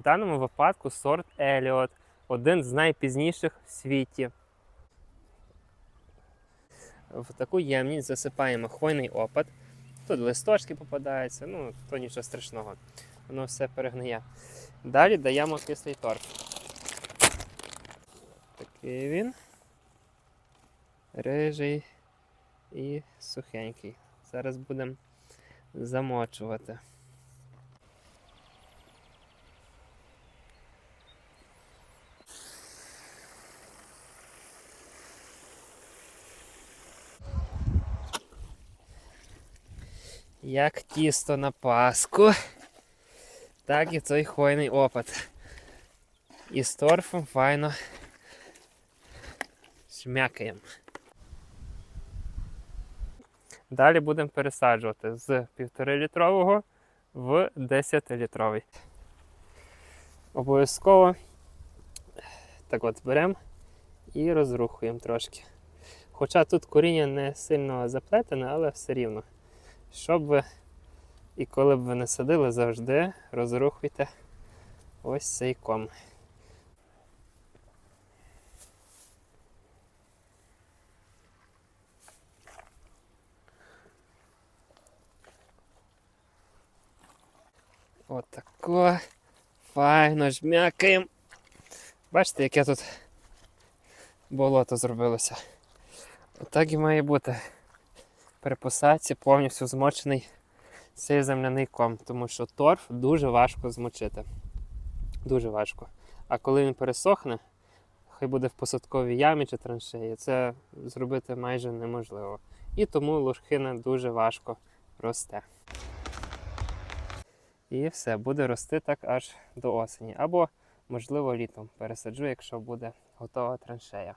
В даному випадку сорт Еліот, один з найпізніших в світі. В таку ємність засипаємо хвойний опад. Тут листочки попадаються, ну то нічого страшного. Воно все перегниє. Далі даємо кислий торф. Такий він. Рижий і сухенький. Зараз будемо замочувати. Як тісто на паску, так і цей хвойний опад. І з торфом файно шмякаємо. Далі будемо пересаджувати з 1,5 літрового в 10 літровий. Обов'язково так от беремо і розрухуємо трошки. Хоча тут коріння не сильно заплетене, але все рівно. Щоб ви і коли б ви не садили, завжди розрухуйте ось цей ком. Отако. Файно жмякаємо. Бачите, яке тут болото зробилося. Отак і має бути. При посадці повністю змочений цей земляний ком, тому що торф дуже важко змочити. Дуже важко. А коли він пересохне, хай буде в посадковій ямі чи траншеї, це зробити майже неможливо. І тому лужхина дуже важко росте. І все, буде рости так аж до осені. Або, можливо, літом пересаджу, якщо буде готова траншея.